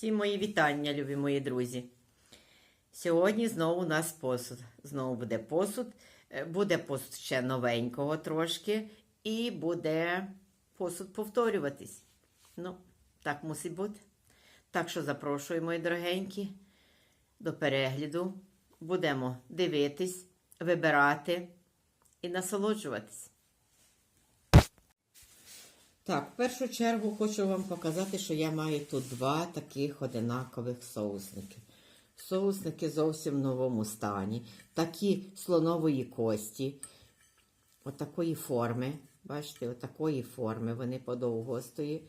Всі мої вітання, любі мої друзі. Сьогодні знову у нас посуд. Знову буде посуд. Е, Буде посуд ще новенького трошки, і буде посуд повторюватись. Ну, так мусить бути. Так що запрошую, мої дорогенькі, до перегляду. Будемо дивитись, вибирати і насолоджуватись. Так, в першу чергу хочу вам показати, що я маю тут два таких одинакових соусники. Соусники зовсім в новому стані. Такі слонової кості, отакої форми. Бачите, отакої форми, вони подовгостої.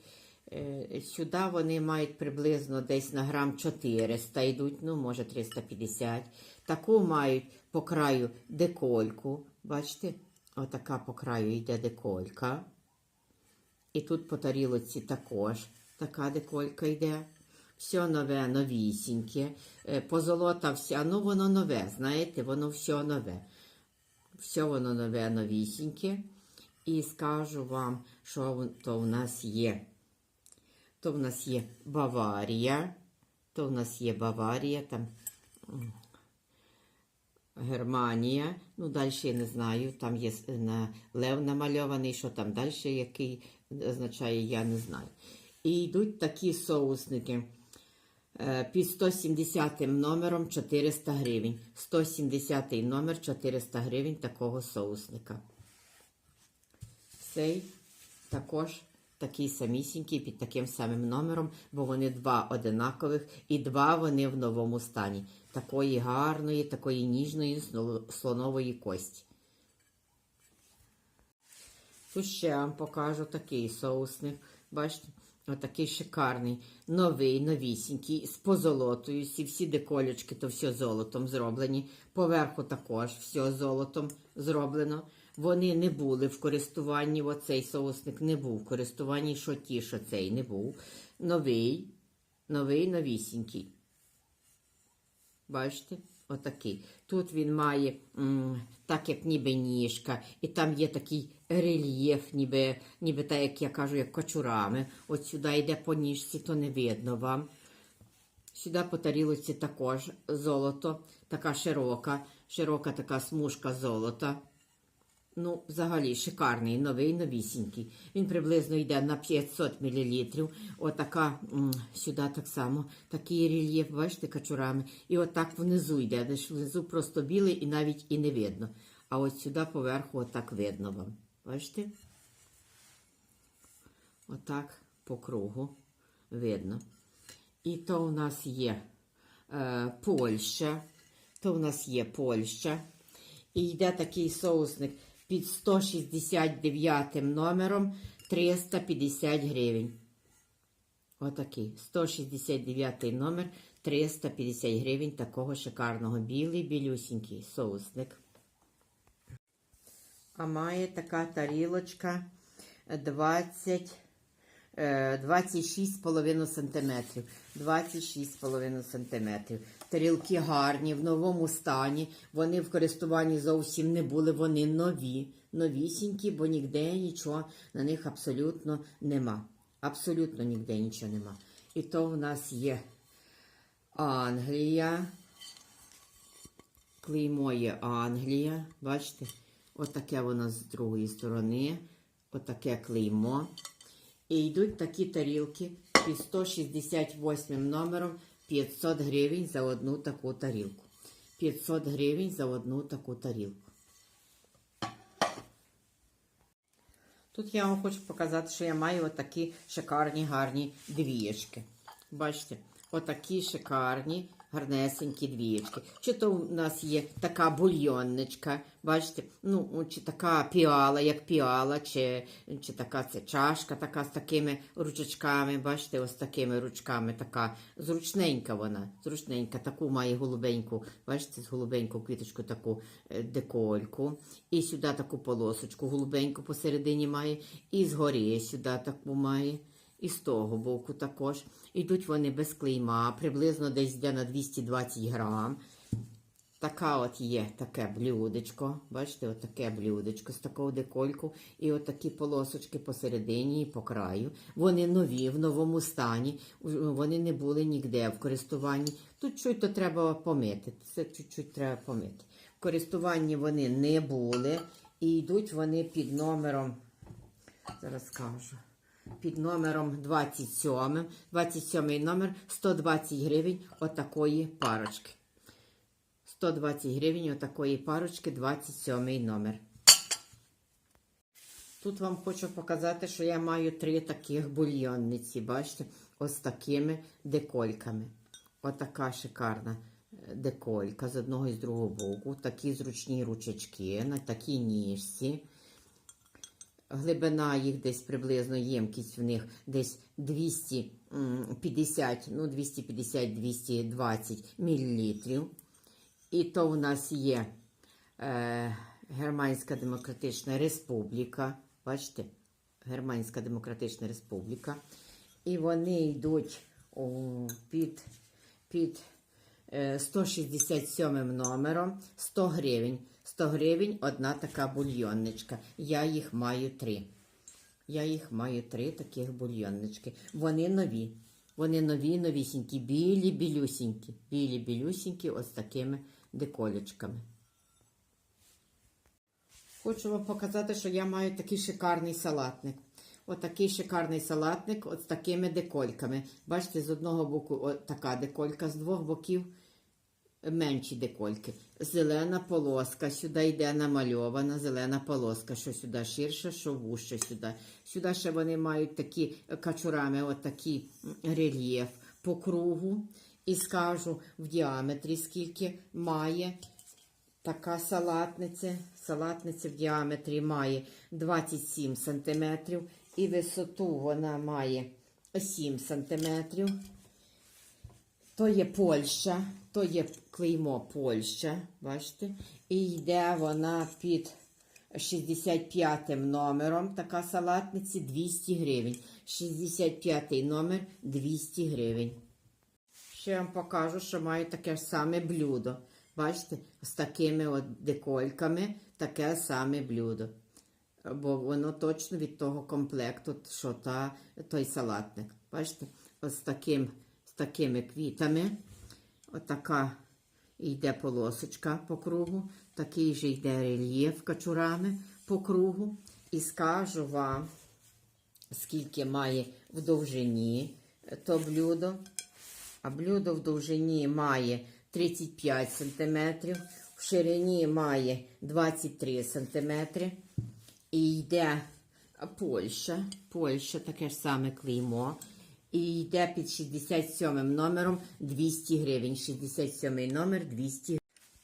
Е, Сюди вони мають приблизно десь на грам 400 йдуть, ну, може 350. Таку мають по краю декольку. Бачите, отака по краю йде деколька. І тут по тарілоці також така деколька йде. Все нове, новісіньке. Е, Позолота вся, ну воно нове, знаєте, воно все нове. Все воно нове, новісіньке. І скажу вам, що то в нас є. То в нас є Баварія. То в нас є Баварія, там Германія. Ну, далі я не знаю. Там є на лев намальований, що там далі який означає, я не знаю. І йдуть такі соусники. Е, Під 170 номером 400 гривень. 170 номер 400 гривень такого соусника. Цей також такий самісінький під таким самим номером, бо вони два одинакових і два вони в новому стані. Такої гарної, такої ніжної слонової кості. Тут ще вам покажу такий соусник. Бачите, отакий шикарний, новий, новісінький, з позолотою. Всі, всі деколючки, то все золотом зроблені. Поверху також все золотом зроблено. Вони не були в користуванні, оцей соусник не був в користуванні, що ті, що цей не був. Новий, новий, новісінький. Бачите? Отакий. Тут він має м, так, як ніби ніжка, і там є такий рельєф, ніби, ніби так, як я кажу, як кочурами. От сюди йде по ніжці, то не видно вам. Сюди по тарілоці також золото, така широка, широка така смужка золота. Ну, взагалі, шикарний, новий, новісінький. Він приблизно йде на 500 мл. Отака, сюди так само, такий рельєф, бачите, качурами. І отак внизу йде, де ж внизу просто білий і навіть і не видно. А от сюди поверху отак видно вам. Бачите? Отак по кругу видно. І то у нас є е, Польща. То у нас є Польща. І йде такий соусник під 169 номером 350 гривень. Отакий. 169 номер 350 гривень такого шикарного білий білюсінький соусник. А має така тарілочка 20, е, 26,5 см. 26,5 см. Тарілки гарні, в новому стані. Вони в користуванні зовсім не були. Вони нові, новісінькі, бо ніде нічого на них абсолютно нема. Абсолютно ніде нічого нема. І то в нас є Англія. Клеймо є Англія. Бачите? Отаке воно з другої сторони. Отаке клеймо. І йдуть такі тарілки під 168 номером 500 гривень за одну таку тарілку. 500 гривень за одну таку тарілку. Тут я вам хочу показати, що я маю отакі шикарні гарні двієчки. Бачите, отакі шикарні, гарнесенькі двієчки. Чи то у нас є така бульйонничка, бачите, ну, чи така піала, як піала, чи, чи така це чашка, така з такими ручечками, бачите, ось такими ручками, така зручненька вона, зручненька, таку має голубеньку, бачите, з голубеньку квіточку таку е, декольку. І сюди таку полосочку голубеньку посередині має, і згорі сюди таку має. І з того боку також. Ідуть вони без клейма, приблизно десь йде на 220 грам. Така от є таке блюдечко. Бачите, от таке блюдечко з такого декольку. І от такі полосочки посередині і по краю. Вони нові, в новому стані. Вони не були ніде в користуванні. Тут чуть то треба помити. Це чуть-чуть треба помити. В користуванні вони не були. І йдуть вони під номером. Зараз скажу. Під номером 27. 27 номер 120 гривень отакої парочки. 120 гривень отакої парочки, 27 номер. Тут вам хочу показати, що я маю три таких бульйонниці. Бачите, ось такими декольками. Отака шикарна е, деколька з одного і з другого боку. Такі зручні ручечки на такій ніжці. Глибина їх десь приблизно ємкість в них десь 250, ну 250-220 мл. І то в нас є е, Германська Демократична Республіка. Бачите? Германська Демократична Республіка. І вони йдуть о, під, під е, 167 номером 100 гривень. 100 гривень одна така бульйонничка. Я їх маю три. Я їх маю три таких бульйоннички. Вони нові. Вони нові, новісінькі, білі, білюсінькі. Білі, білюсінькі, ось такими деколечками. Хочу вам показати, що я маю такий шикарний салатник. Отакий шикарний салатник от з такими декольками. Бачите, з одного боку така деколька, з двох боків менші декольки. Зелена полоска. Сюди йде намальована зелена полоска, що сюди ширше, що вужче сюди. Сюди ще вони мають такі качурами, отакий рельєф по кругу. І скажу в діаметрі, скільки має така салатниця. Салатниця в діаметрі має 27 см. І висоту вона має 7 см. То є Польща, то є клеймо Польща, бачите? І йде вона під 65 номером, така салатниця 200 гривень. 65 номер 200 гривень. Ще вам покажу, що маю таке саме блюдо. Бачите, з такими от декольками таке саме блюдо. Бо воно точно від того комплекту, що та, той салатник. Бачите, ось таким, такими квітами. Отака йде полосочка по кругу, такий же йде рельєф качурами по кругу. І скажу вам, скільки має в довжині то блюдо. А блюдо в довжині має 35 см, в ширині має 23 см. І йде Польща. Польща таке ж саме клеймо. І йде під 67 номером 200 гривень. 67 номер 200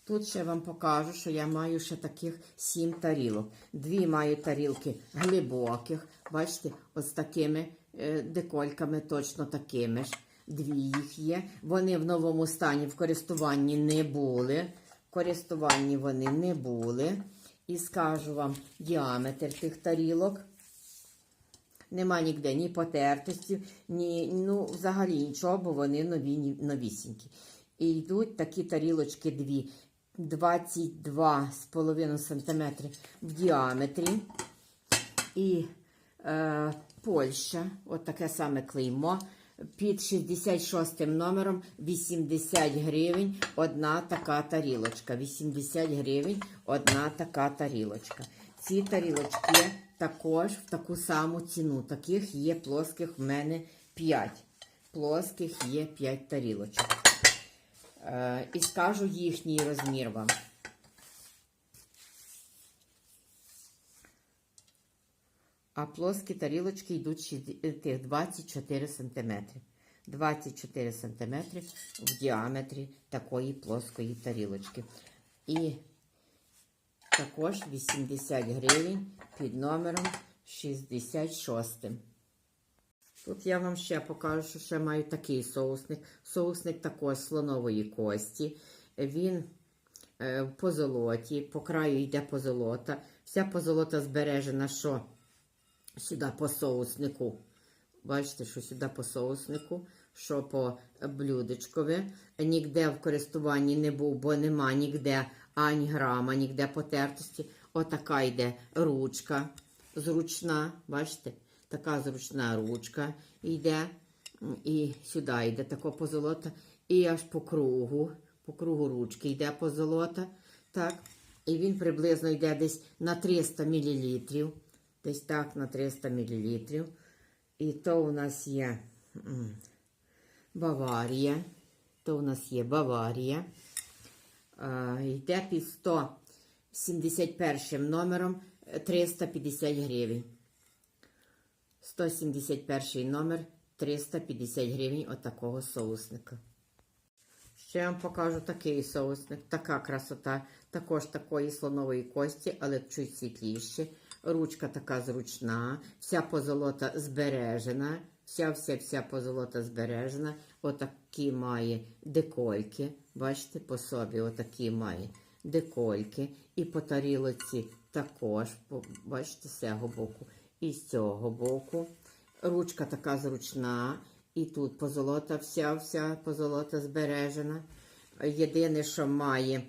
Тут ще вам покажу, що я маю ще таких 7 тарілок. Дві маю тарілки глибоких. Бачите, ось такими е, декольками, точно такими ж. Дві їх є. Вони в новому стані в користуванні не були. В користуванні вони не були. І скажу вам діаметр тих тарілок. Нема ніде ні потертості, ні, ну, взагалі нічого, бо вони нові, новісінькі. І йдуть такі тарілочки дві 22,5 см в діаметрі. І е, Польща, от таке саме клеймо. Під 66 номером 80 гривень одна така тарілочка. 80 гривень одна така тарілочка. Ці тарілочки також в таку саму ціну. Таких є плоских в мене 5. Плоских є 5 тарілочок. Е, і скажу їхній розмір вам. А плоскі тарілочки йдуть шість- е, тих 24 см. 24 см в діаметрі такої плоскої тарілочки. І також 80 гривень під номером 66. Тут я вам ще покажу, що ще маю такий соусник. Соусник також слонової кості. Він е, в позолоті, по краю йде позолота. Вся позолота збережена, що сюди по соуснику. Бачите, що сюди по соуснику, що по блюдечкові. Ніде в користуванні не був, бо нема ніде ані грама, ніде потертості. Отака йде ручка зручна, бачите? Така зручна ручка йде. І сюди йде тако позолота. І аж по кругу, по кругу ручки йде позолота. Так. І він приблизно йде десь на 300 мл. Десь так, на 300 мл. І то у нас є Баварія. То у нас є Баварія. Е, йде під 171 номером е, 350 гривень. 171 номер 350 гривень от такого соусника. Ще я вам покажу такий соусник, така красота, також такої слонової кості, але чуть світліше. Ручка така зручна, вся позолота збережена, вся вся вся позолота збережена. Отакі має декольки. Бачите, по собі отакі має декольки. І по тарілоці також, бачите, з цього боку і з цього боку. Ручка така зручна, і тут позолота, вся вся позолота збережена. Єдине, що має,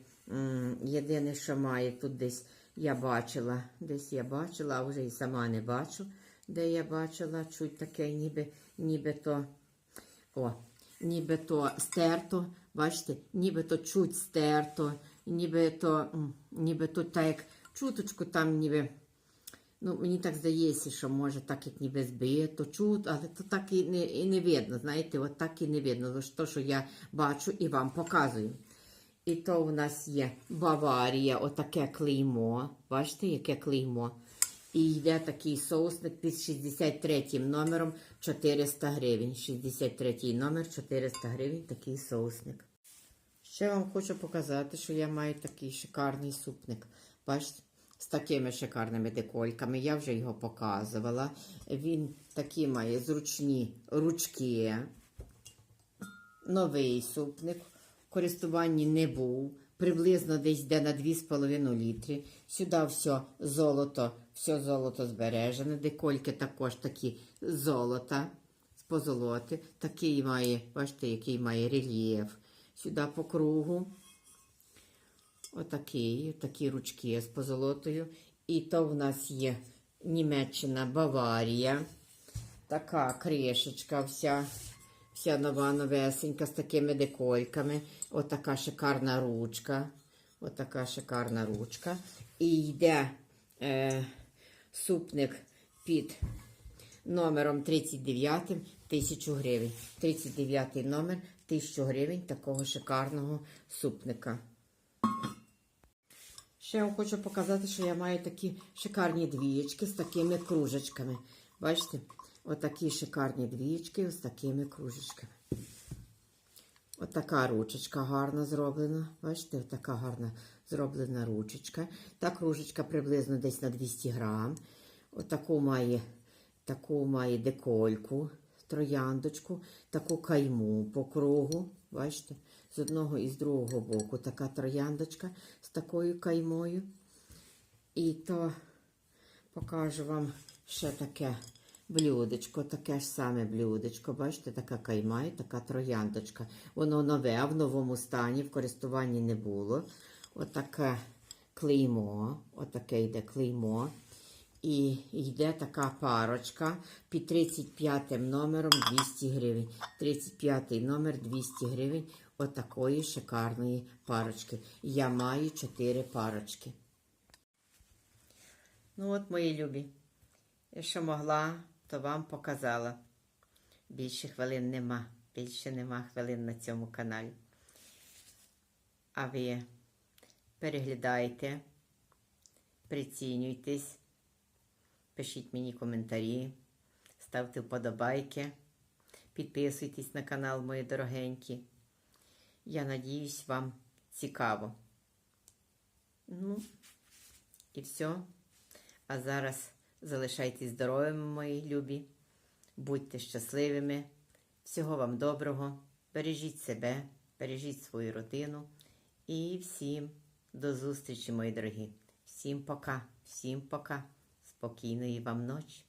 єдине, що має тут десь я бачила, десь я бачила, а вже і сама не бачу, де я бачила, чуть таке, ніби, ніби то, о, ніби то стерто, бачите, ніби то чуть стерто, ніби то, ніби то так як чуточку там ніби. Ну, мені так здається, що може так як ніби збито, чут, але то так і не, і не видно. Знаєте, от так і не видно. Лише то, що я бачу і вам показую. І то у нас є Баварія, отаке клеймо. Бачите, яке клеймо? І йде такий соусник під 63 номером 400 гривень. 63 номер 400 гривень, такий соусник. Ще вам хочу показати, що я маю такий шикарний супник. Бачите? З такими шикарними декольками. Я вже його показувала. Він такі має зручні ручки. Новий супник. В користуванні не був. Приблизно десь йде на 2,5 літри. Сюди все золото, все золото збережене. Декольки також такі золота з позолоти. Такий має, бачите, який має рельєф. Сюди по кругу. Отакий, такі ручки з позолотою. І то в нас є Німеччина, Баварія. Така кришечка вся, вся нова новесенька з такими декольками. Отака шикарна ручка. Отака шикарна ручка. І йде е, супник під номером 39 1000 гривень. 39 номер 1000 гривень такого шикарного супника. Ще вам хочу показати, що я маю такі шикарні двієчки з такими кружечками. Бачите? Отакі шикарні двієчки з такими кружечками. Отака ручечка гарно зроблена. Бачите, така гарна зроблена ручечка. Та кружечка приблизно десь на 200 грам. Отаку має, таку має декольку, трояндочку, таку кайму по кругу. Бачите? З одного і з другого боку така трояндочка з такою каймою. І то покажу вам ще таке блюдечко, таке ж саме блюдечко. Бачите, така кайма і така трояндочка. Воно нове, а в новому стані, в користуванні не було. Отаке клеймо, отаке йде клеймо. І йде така парочка під 35 номером 200 гривень. 35 номер 200 гривень отакої шикарної парочки. Я маю 4 парочки. Ну от, мої любі. Я що могла, то вам показала. Більше хвилин нема. Більше нема хвилин на цьому каналі. А ви переглядайте, прицінюйтесь, пишіть мені коментарі, ставте вподобайки, підписуйтесь на канал, мої дорогенькі. Я надіюсь, вам цікаво. Ну, і все. А зараз залишайтесь здоровими, мої любі. Будьте щасливими. Всього вам доброго. Бережіть себе, бережіть свою родину. І всім до зустрічі, мої дорогі. Всім пока, всім пока. Спокійної вам ночі.